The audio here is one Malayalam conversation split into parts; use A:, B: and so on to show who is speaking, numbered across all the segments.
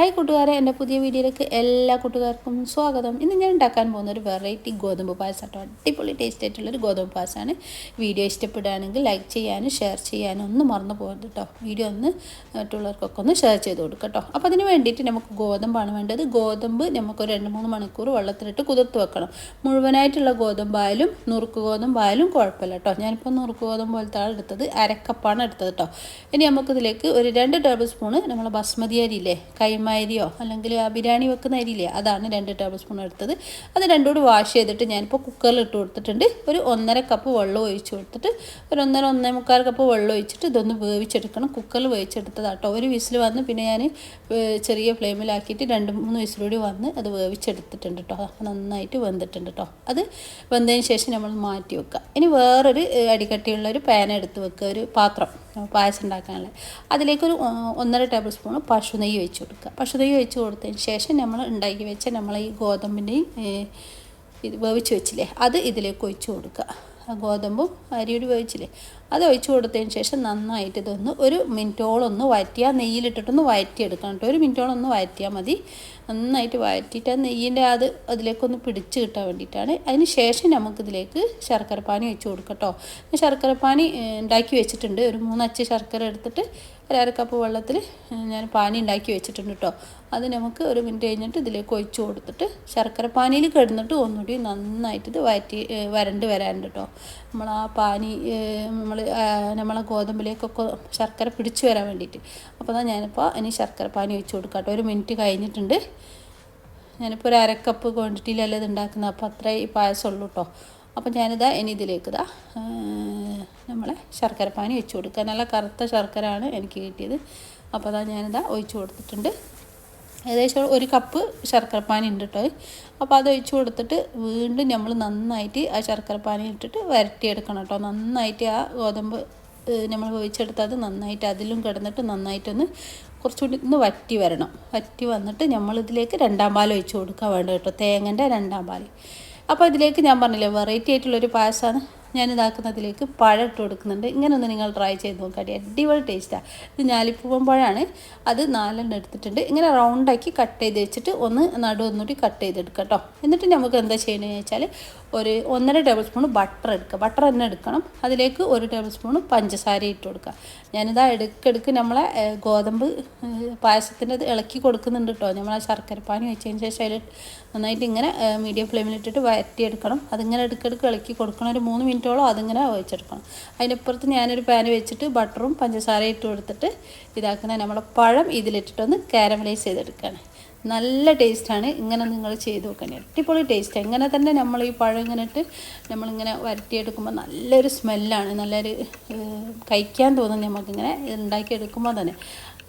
A: ഹായ് കൂട്ടുകാരെ എന്റെ പുതിയ വീഡിയോയിലേക്ക് എല്ലാ കൂട്ടുകാർക്കും സ്വാഗതം. ഇന്ന് ഞാൻ ഉണ്ടാക്കാൻ പോകുന്ന ഒരു വെറൈറ്റി ഗോതമ്പ് പായസം അടിപൊളി ടേസ്റ്റ് ആയിട്ടുള്ളൊരു ഗോതമ്പ് പായസമാണ്. വീഡിയോ ഇഷ്ടപ്പെടുകയാണെങ്കിൽ ലൈക്ക് ചെയ്യാനും ഷെയർ ചെയ്യാനും ഒന്നും മറന്നു പോകരുത് കേട്ടോ. വീഡിയോ ഒന്ന് മറ്റുള്ളവർക്കൊക്കെ ഒന്ന് ഷെയർ ചെയ്ത് കൊടുക്കുക കേട്ടോ. അപ്പോൾ അതിന് വേണ്ടിയിട്ട് നമുക്ക് ഗോതമ്പാണ് വേണ്ടത്. ഗോതമ്പ് നമുക്ക് ഒരു രണ്ട് മൂന്ന് മണിക്കൂർ വെള്ളത്തിലിട്ട് കുതിർത്ത് വെക്കണം. മുഴുവനായിട്ടുള്ള ഗോതമ്പായാലും നുറുക്ക് ഗോതമ്പായാലും കുഴപ്പമില്ല കേട്ടോ. ഞാനിപ്പോൾ നുറുക്ക് ഗോതമ്പ് പോലത്തെ ആണ് എടുത്തത്. അരക്കപ്പാണ് എടുത്തത് കേട്ടോ. ഇനി നമുക്കിതിലേക്ക് ഒരു രണ്ട് ടേബിൾ സ്പൂണ് നമ്മൾ ബസ്മതി അരിയില്ലേ കൈമ അരിയോ അല്ലെങ്കിൽ ആ ബിരിയാണി വെക്കുന്ന അരിയില്ലേ അതാണ് രണ്ട് ടേബിൾ സ്പൂൺ എടുത്തത്. അത് രണ്ടുകൂടി വാഷ് ചെയ്തിട്ട് ഞാനിപ്പോൾ കുക്കറിൽ ഇട്ട് കൊടുത്തിട്ടുണ്ട്. ഒരു ഒന്നര കപ്പ് വെള്ളം ഒഴിച്ച് കൊടുത്തിട്ട് ഒരു ഒന്നര ഒന്നേ മുക്കാൽ കപ്പ് വെള്ളം ഒഴിച്ചിട്ട് ഇതൊന്ന് വേവിച്ചെടുക്കണം. കുക്കറിൽ വേവിച്ചെടുത്തതാട്ടോ. ഒരു വിസിൽ വന്ന് പിന്നെ ഞാൻ ചെറിയ ഫ്ലെയിമിലാക്കിയിട്ട് രണ്ട് മൂന്ന് വിസിലൂടി വന്ന് അത് വേവിച്ചെടുത്തിട്ടുണ്ട് കേട്ടോ നന്നായിട്ട് വെന്തിട്ടുണ്ട് കേട്ടോ അത് വെന്തതിന് ശേഷം നമ്മൾ മാറ്റി വെക്കുക ഇനി വേറൊരു അടിക്കട്ടിയുള്ള ഒരു പാൻ വെക്കുക ഒരു പാത്രം. പായസം ഉണ്ടാക്കാനുള്ള. അതിലേക്കൊരു ഒന്നര ടേബിൾ സ്പൂൺ പശു നെയ്യ് വെച്ച് കൊടുക്കുക. പശു നെയ്യ് വെച്ച് കൊടുത്തതിന് ശേഷം നമ്മൾ ഉണ്ടാക്കി വെച്ച നമ്മൾ ഈ ഗോതമ്പിന്റെയും ഇത് വേവിച്ച് വെച്ചില്ലേ അത് ഇതിലേക്ക് ഒഴിച്ച് കൊടുക്കുക. ഗോതമ്പും അരിയോട് വേവിച്ചില്ലേ അത് ഒഴിച്ച് കൊടുത്തതിന് ശേഷം നന്നായിട്ട് ഇതൊന്ന് ഒരു മിനിറ്റോളം ഒന്ന് വഴറ്റിയാൽ നെയ്യിലിട്ടിട്ടൊന്ന് വഴറ്റിയെടുക്കണം കേട്ടോ. ഒരു മിനിറ്റോളം ഒന്ന് വഴറ്റിയാൽ മതി. നന്നായിട്ട് വഴറ്റിയിട്ട് ആ നെയ്യിന്റെ അത് അതിലേക്കൊന്ന് പിടിച്ച് കിട്ടാൻ വേണ്ടിയിട്ടാണ്. അതിന് ശേഷം നമുക്കിതിലേക്ക് ശർക്കരപ്പാനി വെച്ച് കൊടുക്കട്ടോ ശർക്കരപ്പാനി ഉണ്ടാക്കി വെച്ചിട്ടുണ്ട്. ഒരു മൂന്നച്ച് ശർക്കര എടുത്തിട്ട് ഒരര കപ്പ് വെള്ളത്തിൽ ഞാൻ പാനി ഉണ്ടാക്കി വെച്ചിട്ടുണ്ട് കേട്ടോ. അത് നമുക്ക് ഒരു മിനിറ്റ് കഴിഞ്ഞിട്ട് ഇതിലേക്ക് ഒഴിച്ച് കൊടുത്തിട്ട് ശർക്കര പാനിയിൽ കിടന്നിട്ട് ഒന്നുകൂടി നന്നായിട്ട് ഇത് വയറ്റി വരണ്ട് വരാനുണ്ട് കേട്ടോ. നമ്മൾ ആ പാനി നമ്മൾ നമ്മളെ ഗോതമ്പിലേക്കൊക്കെ ശർക്കര പിടിച്ചു വരാൻ വേണ്ടിയിട്ട്. അപ്പോൾ അതാ ഞാനിപ്പോൾ ഇനി ശർക്കര പാനി ഒഴിച്ച് കൊടുക്കാം ഒരു മിനിറ്റ് കഴിഞ്ഞിട്ടുണ്ട്. ഞാനിപ്പോൾ ഒരു അരക്കപ്പ് ക്വാണ്ടിറ്റിയിലല്ല ഇത് ഉണ്ടാക്കുന്നത്. അപ്പോൾ അത്രേ ഈ പായസം ഉള്ളൂ കേട്ടോ അപ്പോൾ ഞാനിതാ ഇനി ഇതിലേക്ക് ഇതാ നമ്മളെ ശർക്കര പാനി വെച്ച് കൊടുക്കുക. നല്ല കറുത്ത ശർക്കര ആണ് എനിക്ക് കിട്ടിയത്. അപ്പോൾ അതാ ഞാനിതാ ഒഴിച്ച് കൊടുത്തിട്ടുണ്ട്. ഏകദേശം ഒരു കപ്പ് ശർക്കരപ്പാനി ഉണ്ട് കേട്ടോ അപ്പോൾ അത് ഒഴിച്ച് കൊടുത്തിട്ട് വീണ്ടും നമ്മൾ നന്നായിട്ട് ആ ശർക്കരപ്പാനി ഇട്ടിട്ട് വരട്ടിയെടുക്കണം കേട്ടോ. നന്നായിട്ട് ആ ഗോതമ്പ് നമ്മൾ ഒഴിച്ചെടുത്താൽ അത് നന്നായിട്ട് അതിലും കിടന്നിട്ട് നന്നായിട്ടൊന്ന് കുറച്ചുകൂടി ഒന്ന് വറ്റി വരണം. വറ്റി വന്നിട്ട് നമ്മളിതിലേക്ക് രണ്ടാം പാൽ ഒഴിച്ച് കൊടുക്കാൻ വേണ്ട കേട്ടോ. തേങ്ങന്റെ രണ്ടാം പാൽ അപ്പോൾ ഇതിലേക്ക് ഞാൻ പറഞ്ഞില്ലേ വെറൈറ്റി ആയിട്ടുള്ളൊരു പായസമാണ് ഞാൻ ഇതാക്കുന്നതിലേക്ക് പഴം ഇട്ട് കൊടുക്കുന്നുണ്ട് ഇങ്ങനെ ഒന്ന് നിങ്ങൾ ട്രൈ ചെയ്ത് നോക്കാടി അടിപൊളി ടേസ്റ്റാണ് ഇത് ഞാലിപ്പൂവൻ പഴമാണ് അത് നാലെണ്ണം എടുത്തിട്ടുണ്ട്. ഇങ്ങനെ റൗണ്ടാക്കി കട്ട് ചെയ്ത് വെച്ചിട്ട് ഒന്ന് നടു ഒന്നുകൂടി കട്ട് ചെയ്തെടുക്കുക കേട്ടോ എന്നിട്ട് നമുക്ക് എന്താ ചെയ്യണമെന്ന് വെച്ചാൽ ഒരു ഒന്നര ടേബിൾ സ്പൂൺ ബട്ടർ എടുക്കുക. ബട്ടർ തന്നെ എടുക്കണം. അതിലേക്ക് ഒരു ടേബിൾ സ്പൂൺ പഞ്ചസാര ഇട്ട് കൊടുക്കുക. ഞാനിതാ എടുക്കെടുക്ക് നമ്മളെ ഗോതമ്പ് പായസത്തിന്റെ ഇളക്കി കൊടുക്കുന്നുണ്ട് കേട്ടോ നമ്മൾ ആ ശർക്കരപ്പാനി വെച്ചതിന് ശേഷം അതിൽ നന്നായിട്ട് ഇങ്ങനെ മീഡിയം ഫ്ലെയിമിലിട്ടിട്ട് വരട്ടിയെടുക്കണം. അതിങ്ങനെ എടുക്കെടുക്ക് ഇളക്കി കൊടുക്കണം ഒരു മൂന്ന് മിനിറ്റോളം അതിങ്ങനെ വെച്ചെടുക്കണം. അതിനപ്പുറത്ത് ഞാനൊരു പാൻ വെച്ചിട്ട് ബട്ടറും പഞ്ചസാരയും ഇട്ട് കൊടുത്തിട്ട് ഇതാക്കുന്ന നമ്മളെ പഴം ഇതിലിട്ടിട്ടൊന്ന് കാരമലൈസ് ചെയ്തെടുക്കുകയാണ് നല്ല ടേസ്റ്റാണ് ഇങ്ങനെ നിങ്ങൾ ചെയ്ത് നോക്കണേ. അടിപൊളി ടേസ്റ്റ് ഇങ്ങനെ തന്നെ നമ്മൾ ഈ പഴം ഇങ്ങനെ ഇട്ട് നമ്മളിങ്ങനെ വരട്ടിയെടുക്കുമ്പോൾ നല്ലൊരു സ്മെല്ലാണ് നല്ലൊരു കഴിക്കാൻ തോന്നും നമുക്കിങ്ങനെ ഉണ്ടാക്കിയെടുക്കുമ്പോൾ തന്നെ.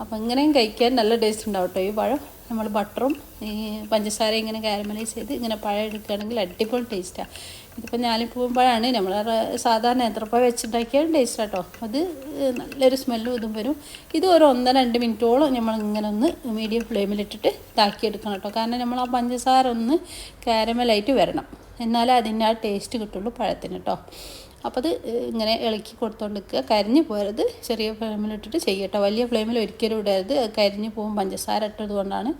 A: അപ്പോൾ ഇങ്ങനെയും കഴിക്കാൻ നല്ല ടേസ്റ്റ് ഉണ്ടാവും കേട്ടോ ഈ പഴം നമ്മൾ ബട്ടറും ഈ പഞ്ചസാര ഇങ്ങനെ കാരമലൈസ് ചെയ്ത് ഇങ്ങനെ പഴം എടുക്കുകയാണെങ്കിൽ അടിപൊളി ടേസ്റ്റാണ് ഇതിപ്പോൾ ഞാലിപ്പൂവൻ പഴമാണ് നമ്മൾ സാധാരണ എത്രപ്പഴം വെച്ചിട്ടുണ്ടാക്കിയാൽ ടേസ്റ്റ് കേട്ടോ അത് നല്ലൊരു സ്മെല്ലും ഇതും വരും. ഇത് ഒരു ഒന്നര രണ്ട് മിനിറ്റോളം നമ്മൾ ഇങ്ങനെ ഒന്ന് മീഡിയം ഫ്ലെയിമിലിട്ടിട്ട് ഇതാക്കിയെടുക്കണം കേട്ടോ കാരണം നമ്മൾ ആ പഞ്ചസാര ഒന്ന് കാരമലായിട്ട് വരണം. എന്നാലേ അതിന്റെ ആ ടേസ്റ്റ് കിട്ടുള്ളൂ പഴത്തിന് കേട്ടോ അപ്പോൾ അത് ഇങ്ങനെ ഇളക്കി കൊടുത്തോണ്ട് നിൽക്കുക കരിഞ്ഞു പോരുത്. ചെറിയ ഫ്ലെയിമിലിട്ടിട്ട് ചെയ്യട്ടോ. വലിയ ഫ്ലെയിമിൽ ഒരിക്കലും ഇടരുത്. കരിഞ്ഞു പോകും. പഞ്ചസാര ഇട്ടത് കൊണ്ടാണ്.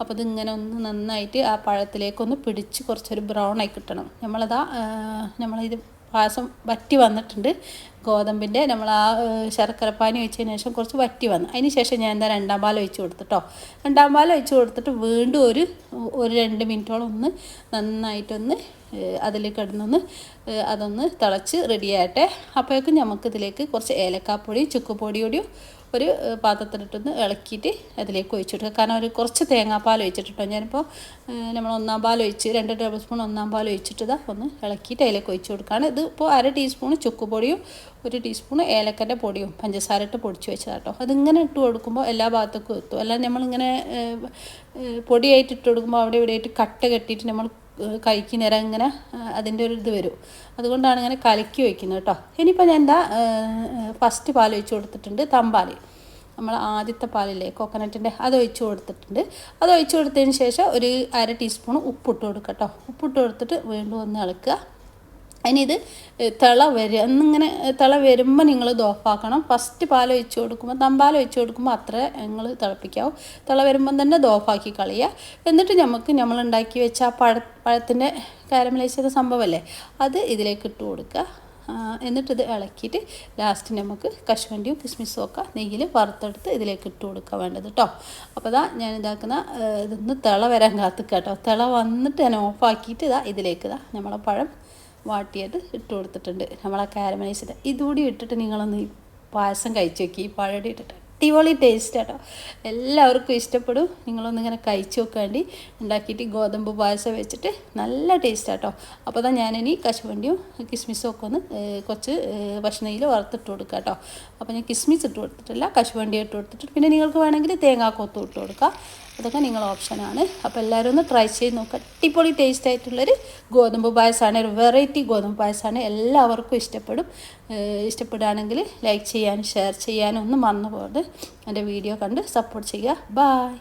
A: അപ്പോൾ ഇങ്ങനെ ഒന്ന് നന്നായിട്ട് ആ പഴത്തിലേക്കൊന്ന് പിടിച്ച് കുറച്ചൊരു ബ്രൗൺ ആയി കിട്ടണം. നമ്മളതാ നമ്മളിത് പായസം വറ്റി വന്നിട്ടുണ്ട്. ഗോതമ്പിന്റെ നമ്മൾ ആ ശർക്കര ശർക്കരപ്പാനി വെച്ചതിന് ശേഷം കുറച്ച് വറ്റി വന്നു. അതിന് ശേഷം ഞാൻ എന്താ രണ്ടാം പാൽ ഒഴിച്ച് കൊടുത്തിട്ടോ. രണ്ടാം പാൽ ഒഴിച്ച് കൊടുത്തിട്ട് വീണ്ടും ഒരു ഒരു രണ്ട് മിനിറ്റോളം ഒന്ന് നന്നായിട്ടൊന്ന് അതിൽ കിടന്നൊന്ന് അതൊന്ന് തിളച്ച് റെഡിയായിട്ടെ അപ്പോഴേക്കും നമുക്കിതിലേക്ക് കുറച്ച് ഏലക്കാപ്പൊടി ചുക്കുപൊടിയോടെയോ ഒരു ഏഹ്, പാത്രത്തിലിട്ടൊന്ന് ഇളക്കിയിട്ട് അതിലേക്ക് ഒഴിച്ചു കൊടുക്കുക. കാരണം ഒരു കുറച്ച് തേങ്ങാപ്പാൽ ഒഴിച്ചിട്ടോ ഞാനിപ്പോൾ നമ്മൾ ഒന്നാം പാൽ ഒഴിച്ച് രണ്ട് ടേബിൾ സ്പൂൺ ഒന്നാം പാൽ ഒഴിച്ചിട്ട് ഇതാ ഒന്ന് ഇളക്കിയിട്ട് അതിലേക്ക് ഒഴിച്ചു കൊടുക്കുകയാണ്. ഇത് അര ടീസ്പൂൺ ചുക്കുപൊടിയും ഒരു ടീസ്പൂൺ ഏലക്കന്റെ പൊടിയും പഞ്ചസാര ഇട്ട് പൊടിച്ച് കേട്ടോ അതിങ്ങനെ ഇട്ട് കൊടുക്കുമ്പോൾ എല്ലാ ഭാഗത്തേക്കും എത്തും. അല്ലാതെ നമ്മളിങ്ങനെ പൊടിയായിട്ട് ഇട്ട് കൊടുക്കുമ്പോൾ അവിടെ ഇവിടെ ആയിട്ട് കട്ട കെട്ടിയിട്ട് നമ്മൾ കഴിക്കുന്ന നേരം ഇങ്ങനെ അതിന്റെ ഒരു ഇത് വരും. അതുകൊണ്ടാണ് ഇങ്ങനെ കലക്കി വയ്ക്കുന്നത് കേട്ടോ. ഇനിയിപ്പോൾ ഞാൻ എന്താ ഫസ്റ്റ് പാൽ ഒഴിച്ചു കൊടുത്തിട്ടുണ്ട് തമ്പാൽ നമ്മൾ ആദ്യത്തെ പാലില്ലേ കോക്കനട്ടിന്റെ അത് ഒഴിച്ച് കൊടുത്തിട്ടുണ്ട്. അത് ഒഴിച്ച് കൊടുത്തതിന് ശേഷം ഒരു അര ടീസ്പൂൺ ഉപ്പിട്ട് കൊടുക്കുക കേട്ടോ. ഉപ്പിട്ട് കൊടുത്തിട്ട് വീണ്ടും ഒന്ന് ഇളക്കുക. ഇനി ഇത് തിള വരിക എന്നിങ്ങനെ തിള വരുമ്പോൾ നിങ്ങൾ ഇത് ഓഫാക്കണം ഫസ്റ്റ് പാൽ ഒഴിച്ച് കൊടുക്കുമ്പോൾ തമ്പാൽ ഒഴിച്ച് കൊടുക്കുമ്പോൾ അത്ര നിങ്ങൾ തിളപ്പിക്കാവും. തിള വരുമ്പം തന്നെ ഇത് ഓഫാക്കി കളയുക എന്നിട്ട് നമുക്ക് നമ്മൾ ഉണ്ടാക്കി വെച്ച ആ പഴ പഴത്തിന്റെ കാരമലൈസ് സംഭവമല്ലേ അത് ഇതിലേക്ക് ഇട്ട് കൊടുക്കുക എന്നിട്ടിത് ഇളക്കിയിട്ട് ലാസ്റ്റ് നമുക്ക് കശുവണ്ടിയും കിസ്മിസും ഒക്കെ നെയ്യിൽ വറുത്തെടുത്ത് ഇതിലേക്ക് ഇട്ട് കൊടുക്കുക വേണ്ടത് കേട്ടോ അപ്പോൾ ഇതാ ഞാൻ ഇതാക്കുന്ന ഇതൊന്ന് തിള വരാൻ കാത്തിക്കുക കേട്ടോ തിള വന്നിട്ട് ഞാൻ ഓഫാക്കിയിട്ട് ഇതാ ഇതിലേക്ക് ഇതാ നമ്മളെ പഴം വാട്ടിയത് ഇട്ട് കൊടുത്തിട്ടുണ്ട്. നമ്മളെ കാരമലൈസ് ഇതുകൂടി ഇട്ടിട്ട് നിങ്ങളൊന്ന് പായസം കഴിച്ചു നോക്കി. ഈ പഴടി ഇട്ടിട്ട്. അടിപൊളി ടേസ്റ്റ് കേട്ടോ എല്ലാവർക്കും ഇഷ്ടപ്പെടും. നിങ്ങളൊന്നിങ്ങനെ കഴിച്ച് നോക്കാണ്ടി ഉണ്ടാക്കിയിട്ട് ഗോതമ്പ് പായസം വെച്ചിട്ട് നല്ല ടേസ്റ്റ് കേട്ടോ അപ്പോൾ തന്നെ ഞാനിനി കശുവണ്ടിയും കിസ്മിസും ഒക്കെ ഒന്ന് കുറച്ച് ഭക്ഷണയിൽ വറുത്തിട്ട് കൊടുക്കുക കേട്ടോ അപ്പോൾ ഞാൻ കിസ്മിസ് ഇട്ട് കൊടുത്തിട്ടില്ല കശുവണ്ടി ഇട്ട് കൊടുത്തിട്ട് പിന്നെ നിങ്ങൾക്ക് വേണമെങ്കിൽ തേങ്ങാക്കൊത്തും ഇട്ട് കൊടുക്കുക അതൊക്കെ നിങ്ങൾ ഓപ്ഷനാണ് അപ്പോൾ എല്ലാവരും ഒന്ന് ട്രൈ ചെയ്ത് നോക്കുക അടിപൊളി ടേസ്റ്റ് ആയിട്ടുള്ളൊരു ഗോതമ്പ് പായസമാണ്. ഒരു വെറൈറ്റി ഗോതമ്പ് പായസമാണ്. എല്ലാവർക്കും ഇഷ്ടപ്പെടും. ഇഷ്ടപ്പെടുകയാണെങ്കിൽ ലൈക്ക് ചെയ്യാനും ഷെയർ ചെയ്യാനും ഒന്നും മറന്നു പോകരുത് എന്റെ വീഡിയോ കണ്ട് സപ്പോർട്ട് ചെയ്യുക. ബായ്